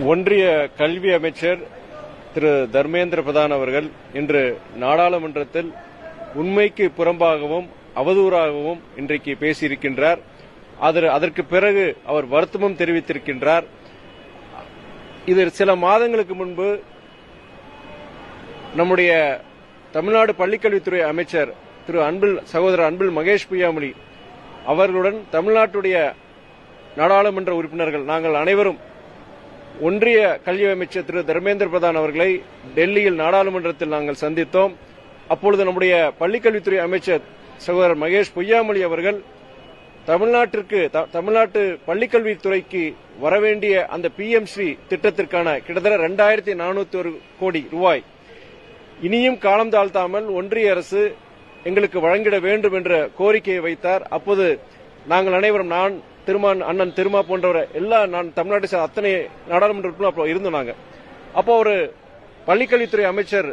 ஒன்றிய கல்வி அமைச்சர் திரு தர்மேந்திர பிரதான் அவர்கள் இன்று நாடாளுமன்றத்தில் உண்மைக்கு புறம்பாகவும் அவதூறாகவும் இன்றைக்கு பேசியிருக்கின்றார். அதற்கு பிறகு அவர் வருத்தமும் தெரிவித்திருக்கின்றார். இது சில மாதங்களுக்கு முன்பு நம்முடைய தமிழ்நாடு பள்ளிக்கல்வித்துறை அமைச்சர் திரு அன்பில் சகோதரர் அன்பில் மகேஷ் பொய்யாமொழி அவர்களுடன் தமிழ்நாட்டுடைய நாடாளுமன்ற உறுப்பினர்கள் நாங்கள் அனைவரும் ஒன்றிய கல்வி அமைச்சர் திரு தர்மேந்திர பிரதான் அவர்களை டெல்லியில் நாடாளுமன்றத்தில் நாங்கள் சந்தித்தோம். அப்பொழுது நம்முடைய பள்ளிக்கல்வித்துறை அமைச்சர் சகோதரர் மகேஷ் பொய்யாமொழி அவர்கள் தமிழ்நாட்டிற்கு த- தமிழ்நாட்டு பள்ளிக்கல்வித்துறைக்கு வரவேண்டிய அந்த பிஎம்ஸ்ரீ திட்டத்திற்கான கிட்டத்தட்ட ரெண்டாயிரத்தி நானூத்தி ஒரு கோடி ரூபாய் இனியும் காலம் தாழ்த்தாமல் ஒன்றிய அரசு எங்களுக்கு வழங்கிட வேண்டும் என்ற கோரிக்கையை வைத்தார். அப்போது நாங்கள் அனைவரும் நான் திருமான் அண்ணன் திருமா போன்றவர் எல்லா நான் தமிழ்நாட்டை சேர்ந்த அத்தனை நாடாளுமன்ற அப்போ இருந்தோம் நாங்க. அப்போ ஒரு பள்ளிக்கல்வித்துறை அமைச்சர்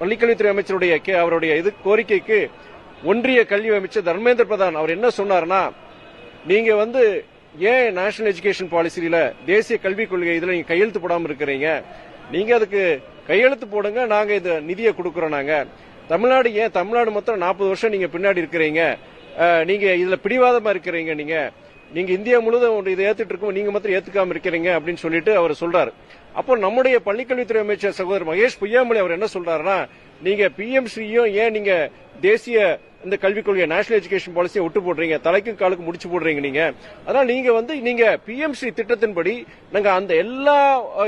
பள்ளிக்கல்வித்துறை அமைச்சருடைய கே- அவருடைய இது கோரிக்கைக்கு ஒன்றிய கல்வி அமைச்சர் தர்மேந்திர பிரதான் அவர் என்ன சொன்னார்னா நீங்க வந்து ஏன் நேஷனல் எஜுகேஷன் பாலிசியில தேசிய கல்விக் கொள்கை இதுல நீங்க கையெழுத்து போடாம இருக்கிறீங்க? நீங்க அதுக்கு கையெழுத்து போடுங்க நாங்க இந்த நிதியை கொடுக்கறோம் நாங்க. தமிழ்நாடு ஏன் தமிழ்நாடு மொத்தம் நாற்பது வருஷம் நீங்க பின்னாடி இருக்கிறீங்க. நீங்க இதுல பிடிவாதமா இருக்கிறீங்க நீங்க. நீங்க இந்தியா முழுவதும் இதை ஏத்துட்டு இருக்கும் நீங்க மாத்திரம் ஏத்துக்காம இருக்கிறீங்க அப்படின்னு சொல்லிட்டு அவர் சொல்றாரு. அப்போ நம்முடைய பள்ளிக்கல்வித்துறை அமைச்சர் சகோதரர் மகேஷ் பொய்யாமொழி அவர் என்ன சொல்றாருன்னா நீங்க பிஎம்சியும் ஏன் நீங்க தேசிய இந்த கல்விக் கொள்கை நேஷனல் எஜுகேஷன் பாலிசியை விட்டு போடுறீங்க. தலைக்கும் காலுக்கு முடிச்சு போடுறீங்க நீங்க. அதனால நீங்க வந்து நீங்க பிஎம்சி திட்டத்தின்படி நாங்க அந்த எல்லா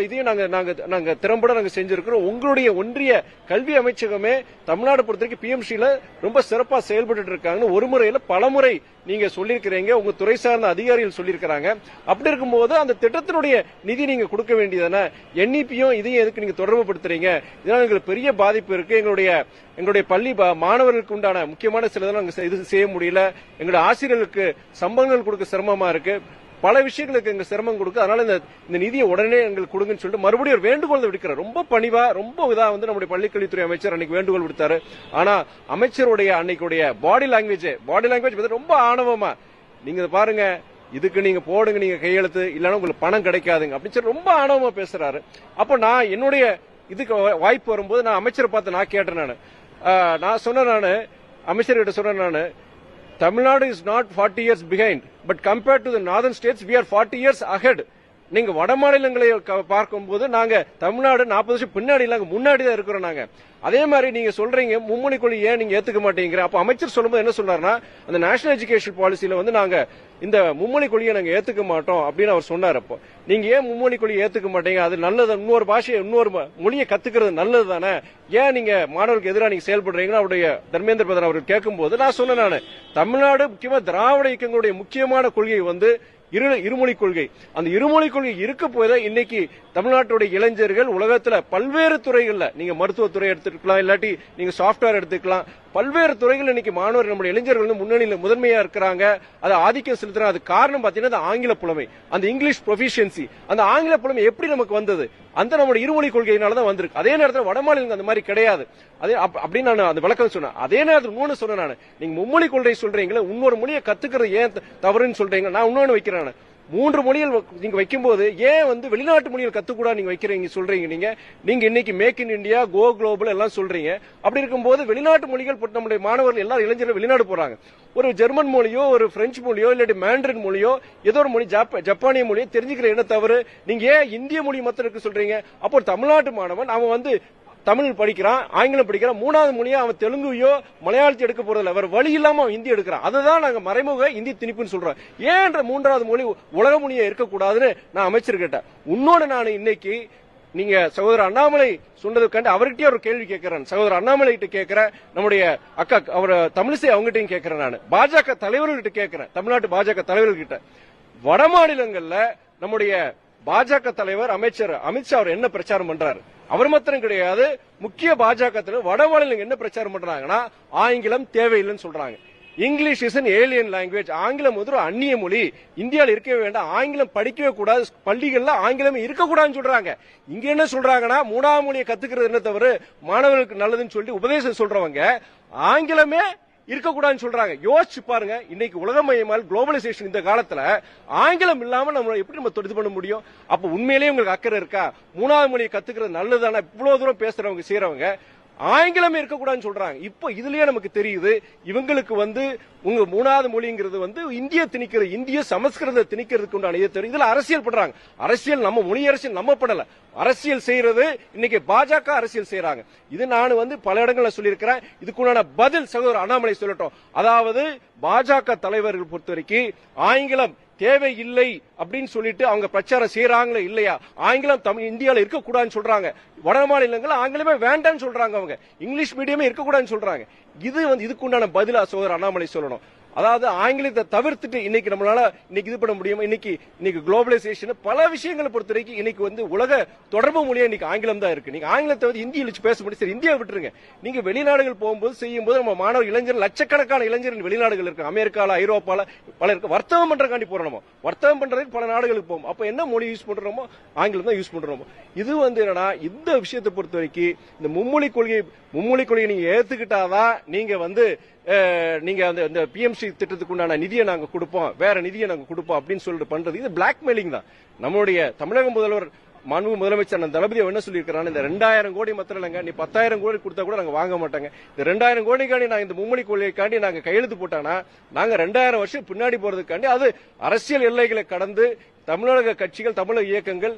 இதையும் நாங்க நாங்க நாங்க திறம்பட நாங்க செஞ்சிருக்கிறோம். உங்களுடைய ஒன்றிய கல்வி அமைச்சகமே தமிழ்நாடு பொறுத்த வரைக்கும் பிஎம்சியில ரொம்ப சிறப்பா செயல்பட்டு இருக்காங்கன்னு ஒரு முறையில பலமுறை நீங்க சொல்லியிருக்கிறீங்க. உங்க துறை சார்ந்த அதிகாரிகள் சொல்லியிருக்கிறாங்க. அப்படி இருக்கும்போது அந்த திட்டத்தினுடைய நிதி நீங்க கொடுக்க வேண்டியதானே என்இபியும் இதையும் எதுக்கு நீங்க தொடர்பு படுத்துறீங்க இதனால எங்களுக்கு பெரிய பாதிப்பு இருக்கு. எங்களுடைய எங்களுடைய பள்ளி மாணவர்களுக்கு உண்டான முக்கியமான சிலதெல்லாம் நாங்க செ- இது செய்ய முடியல. எங்களோட ஆசிரியர்களுக்கு சம்பளங்கள் கொடுக்க சிரமமா இருக்கு. பல விஷயங்களுக்கு எங்க சிரமம் கொடுக்கு. அதனால இந்த இந்த நிதியை உடனே எங்களுக்கு கொடுங்கன்னு சொல்லிட்டு மறுபடியும் ஒரு வேண்டுகோள் விடுக்கிறார். ரொம்ப பணிவா ரொம்ப இதா வந்து நம்முடைய பள்ளிக்கல்வித்துறை அமைச்சர் அன்னைக்கு வேண்டுகோள் விடுத்தாரு. ஆனா அமைச்சருடைய அன்னைக்குடைய பாடி லாங்குவேஜ் பாடி லாங்குவேஜ் ரொம்ப ஆணவமா நீங்க இதை பாருங்க. இதுக்கு நீங்க போடுங்க நீங்க கையெழுத்து. இல்லைன்னா உங்களுக்கு பணம் கிடைக்காதுங்க. அப்படின்னு சொல்லி ரொம்ப ஆணவமா பேசுறாரு. அப்ப நான் என்னுடைய இதுக்கு வாய்ப்பு வரும்போது நான் அமைச்சரை பார்த்து நான் கேட்டேன் நான். நான் சொன்னேன் நான் அமைச்சர்கிட்ட சொன்னேன் நான் Tamil Nadu is not forty years behind but compared to the northern states we are forty years ahead நீங்க வட மாநிலங்களை பார்க்கும்போது நாங்க தமிழ்நாடு நாற்பது வருஷம் பின்னாடி இல்ல முன்னாடி தான் இருக்கிறோம் நாங்க. அதே மாதிரி நீங்க சொல்றீங்க மும்மொழி கொள்ளி ஏன் நீங்க ஏத்துக்க மாட்டேங்கிற அப்ப அமைச்சர் சொல்லும்போது என்ன சொல்றாருன்னா அந்த நேஷனல் எஜுகேஷன் பாலிசியில வந்து நாங்க இந்த மும்மொழி கொள்கையை நாங்க ஏத்துக்க மாட்டோம் அப்படின்னு அவர் சொன்னார் அப்போ. நீங்க ஏன் மும்மொழி கொள்கையை ஏத்துக்க மாட்டீங்க? அது நல்லது. இன்னொரு பாஷையை இன்னொரு மொழியை கத்துக்கிறது நல்லது தானே? ஏன் நீங்க மாணவர்களுக்கு எதிராக நீங்க செயல்படுறீங்கன்னு அவருடைய தர்மேந்திர பிரதான் அவர்கள் கேட்கும்போது நான் சொன்னேன் நான். தமிழ்நாடு முக்கியமா திராவிட இயக்கங்களுடைய முக்கியமான கொள்கை வந்து இரு இருமொழி கொள்கை. அந்த இருமொழி கொள்கை இருக்க போய் இன்னைக்கு தமிழ்நாட்டுடைய இளைஞர்கள் உலகத்துல பல்வேறு துறைகள்ல நீங்க மருத்துவத்துறை எடுத்துக்கலாம் இல்லாட்டி நீங்க சாஃப்ட்வேர் எடுத்துக்கலாம் பல்வேறு துறைகள் இன்னைக்கு மாணவர் நம்முடைய இளைஞர்கள் வந்து முன்னணியில் முதன்மையா இருக்கிறாங்க. அதை ஆதிக்கம் செலுத்துறாங்க அது காரணம் பாத்தீங்கன்னா ஆங்கில புலமை. அந்த இங்கிலீஷ் ப்ரொஃபிஷியன்சி அந்த ஆங்கில புலமை எப்படி நமக்கு வந்தது? அந்த நம்முடைய இருமொழி கொள்கையினால தான் வந்திருக்கு. அதே நேரத்தில் வடமாநிலங்கள் அந்த மாதிரி கிடையாது. அதே அப்- அப்படின்னு நான் அந்த விளக்கம் சொன்னேன். அதே நேரத்தில் இன்னொன்னு சொன்னேன் நான். நீங்க மும்மொழி கொள்கை சொல்றீங்களே இன்னொரு மொழியை கத்துக்கிறது ஏன் தவறுன்னு சொல்றீங்க? நான் இன்னொன்னு வைக்கிறேன் மூன்று மொழிகள் நீங்க வைக்கும்போது ஏன் வந்து வெளிநாட்டு மொழிகள் கத்துக்கூடாது நீங்க வைக்கிறீங்க சொல்றீங்க நீங்க? நீங்க இன்னைக்கு make in India go global எல்லாம் சொல்றீங்க. அப்படி இருக்கும்போது வெளிநாட்டு மொழிகள் நம்முடைய மாணவர்கள் எல்லாரும் இளைஞர்கள் வெளிநாடு போறாங்க. ஒரு ஜெர்மன் மொழியோ ஒரு பிரெஞ்சு மொழியோ இல்லாட்டி மேண்ட்ரின் மொழியோ ஏதோ ஒரு மொழி ஜப்பானிய மொழியோ தெரிஞ்சுக்கிற என்ன தவறு? நீங்க ஏன் இந்திய மொழி மாத்திரம் சொல்றீங்க? அப்போ தமிழ்நாட்டு மாணவன் அவன் வந்து தமிழ் படிக்கிறான் ஆங்கிலம் படிக்கிறான் மூணாவது மொழியா அவன் தெலுங்குவையோ மலையாளத்தை எடுக்க போறதில்ல. வேற வழி இல்லாம அவன் ஹிந்தி எடுக்கிறான். அதுதான் நாங்க மறைமுக இந்தி திணிப்புன்னு சொல்றோம். ஏன்ற மூன்றாவது மொழி உலக மொழியா இருக்கக்கூடாதுன்னு நான் அமைச்சர் கேட்டேன். உன்னோட நான் இன்னைக்கு நீங்க சகோதரர் அண்ணாமலை சொன்னது கண்டு அவர்கிட்டயே ஒரு கேள்வி கேட்கிறேன். சகோதரர் அண்ணாமலை கிட்ட கேட்கிறேன். நம்முடைய அக்கா அவர் தமிழிசை அவங்ககிட்டயும் கேட்கிறேன் நான். பாஜக தலைவர்கள்கிட்ட கேட்கிறேன். தமிழ்நாட்டு பாஜக தலைவர்கள்கிட்ட. வட மாநிலங்கள்ல நம்முடைய பாஜக தலைவர் அமைச்சர் அமித்ஷா அவர் என்ன பிரச்சாரம் பண்றாரு? அவர் மாத்திரம் கிடையாது. முக்கிய பாஜக தலைவர் வட மாநிலங்கள் என்ன பிரச்சாரம் பண்றாங்கன்னா ஆங்கிலம் தேவையில்லைன்னு சொல்றாங்க. English is an alien language ஆங்கிலம் வந்து ஒரு அந்நிய மொழி. இந்தியாவில் இருக்கவே வேண்டாம். ஆங்கிலம் படிக்கவே கூடாது. பள்ளிகள்ல ஆங்கிலம் இருக்கக்கூடாதுன்னு சொல்றாங்க. இங்க என்ன சொல்றாங்கன்னா மூணாம் மொழியை கத்துக்கிறது என்ன தவிர மாணவர்களுக்கு நல்லதுன்னு சொல்லிட்டு உபதேசம் சொல்றவங்க ஆங்கிலமே இருக்கக்கூடாதுன்னு சொல்றாங்க. யோசிச்சு பாருங்க இன்னைக்கு உலகமயமால் குளோபலைசேஷன் இந்த காலத்துல ஆங்கிலம் இல்லாம நம்ம எப்படி நம்ம இது பண்ண முடியும்? அப்ப உண்மையிலேயே உங்களுக்கு அக்கறை இருக்கா? மூணாவது மொழியை கத்துக்கிறது நல்லதானா இவ்வளவு தூரம் பேசுறவங்க செய்யறவங்க ஆங்கிலமே இருக்கக்கூடாதுன்னு சொல்றாங்க. இப்போ இதுலயே நமக்கு தெரியுது இவங்களுக்கு வந்து உங்க மூணாவது மொழிங்கிறது வந்து இந்திய திணிக்கிறது இந்திய சமஸ்கிருத திணிக்கிறதுக்கு உண்டான இது தெரியும். இதுல அரசியல் பண்றாங்க. அரசியல் நம்ம மொழி அரசியல் நம்ம பண்ணல. அரசியல் செய்யறது இன்னைக்கு பாஜக அரசியல் செய்யறாங்க. இது நான் வந்து பல இடங்கள்ல சொல்லியிருக்கிறேன். இதுக்குண்டான பதில் சகோதரர் அண்ணாமலை சொல்லட்டும். அதாவது பாஜக தலைவர்கள் பொறுத்த வரைக்கும் ஆங்கிலம் தேவையில்லை அப்படின்னு சொல்லிட்டு அவங்க பிரச்சாரம் செய்யறாங்களே இல்லையா? ஆங்கிலம் தமிழ் இந்தியாவில் இருக்கக்கூடாதுன்னு சொல்றாங்க. வட மாநிலங்கள் ஆங்கிலமே வேண்டாம்னு சொல்றாங்க அவங்க. இங்கிலீஷ் மீடியமே இருக்கக்கூடாதுன்னு சொல்றாங்க. இது வந்து இதுக்குண்டான பதிலா சோதர் அண்ணாமலை சொல்லணும். அதாவது ஆங்கிலத்தை தவிர்த்துட்டு இன்னைக்கு நம்மளால இன்னைக்கு இது பண்ண முடியும் இன்னைக்கு இன்னைக்கு குளோபலைசேஷன் பல விஷயங்களை பொறுத்த வரைக்கும் இன்னைக்கு வந்து உலக தொடர்பு மொழியா இன்னைக்கு ஆங்கிலம் தான் இருக்கு. நீங்க ஆங்கிலத்தை வந்து இந்தியில வச்சு பேச முடியும். சரி இந்தியா விட்டுருங்க. நீங்க வெளிநாடுகள் போகும்போது செய்யும்போது நம்ம மாணவர் இளைஞர் லட்சக்கணக்கான இளைஞர்கள் வெளிநாடுகள் இருக்கு. அமெரிக்கால ஐரோப்பால பல இருக்கு. வர்த்தகம் பண்றதுக்காண்டி போறோம்? நம்ம வர்த்தகம் பண்றதுக்கு பல நாடுகளுக்கு போகும் அப்ப என்ன மொழி யூஸ் பண்றோமோ? ஆங்கிலம் தான் யூஸ் பண்றோமோ? இது வந்து என்னன்னா இந்த விஷயத்தை பொறுத்த வரைக்கும் இந்த மும்மொழி கொள்கை மும்மொழி கொள்கையை நீங்க ஏத்துக்கிட்டாதான் நீங்க வந்து நீங்க அந்த இந்த பிஎம்சி திட்டத்துக்கு உண்டான நிதியை நாங்க கொடுப்போம். வேற நிதியை நாங்க கொடுப்போம் அப்படின்னு சொல்லிட்டு பண்றது. இது பிளாக்மெயிலிங் தான். நம்மளுடைய தமிழக முதல்வர் மாண்பு முதலமைச்சர் அந்த தளபதி என்ன சொல்லியிருக்கிறாங்க இந்த ரெண்டாயிரம் கோடி மாத்திரம் இல்லைங்க நீ பத்தாயிரம் கோடி கொடுத்தா கூட நாங்க வாங்க மாட்டாங்க. இந்த ரெண்டாயிரம் கோடிக்காண்டி நான் இந்த மும்மொழி கொள்கைக்காண்டி நாங்க கையெழுத்து போட்டானா நாங்க ரெண்டாயிரம் வருஷம் பின்னாடி போறதுக்காண்டி அது அரசியல் எல்லைகளை கடந்து தமிழக கட்சிகள் தமிழக இயக்கங்கள்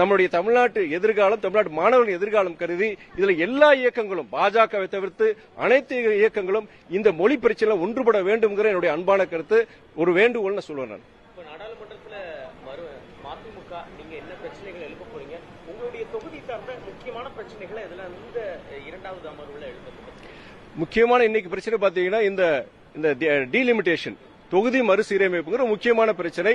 நம்முடைய தமிழ்நாட்டு எதிர்காலம் தமிழ்நாட்டு மாணவர்களின் எதிர்காலம் கருதி இதுல எல்லா இயக்கங்களும் பாஜகவை தவிர்த்து அனைத்து இயக்கங்களும் இந்த மொழி பிரச்சனை ஒன்றுபட வேண்டும்ங்கிற என்னுடைய அன்பான கருத்து. ஒரு வேண்டுகோள்னு சொல்லுவேன் நான். மதிமுக நீங்க என்ன பிரச்சனைகள் எழுப்ப போறீங்க? உங்களுடைய தொகுதி சார்ந்த முக்கியமான பிரச்சனைகளை இதுல இந்த இரண்டாவது அமர்வுல எழுப்பப்பட்டது முக்கியமான இன்னைக்கு பிரச்சனை பாத்தீங்கன்னா இந்த இந்த டீலிமிட்டேஷன் தொகுதி மறுசீரமைப்புங்கிற முக்கியமான பிரச்சனை.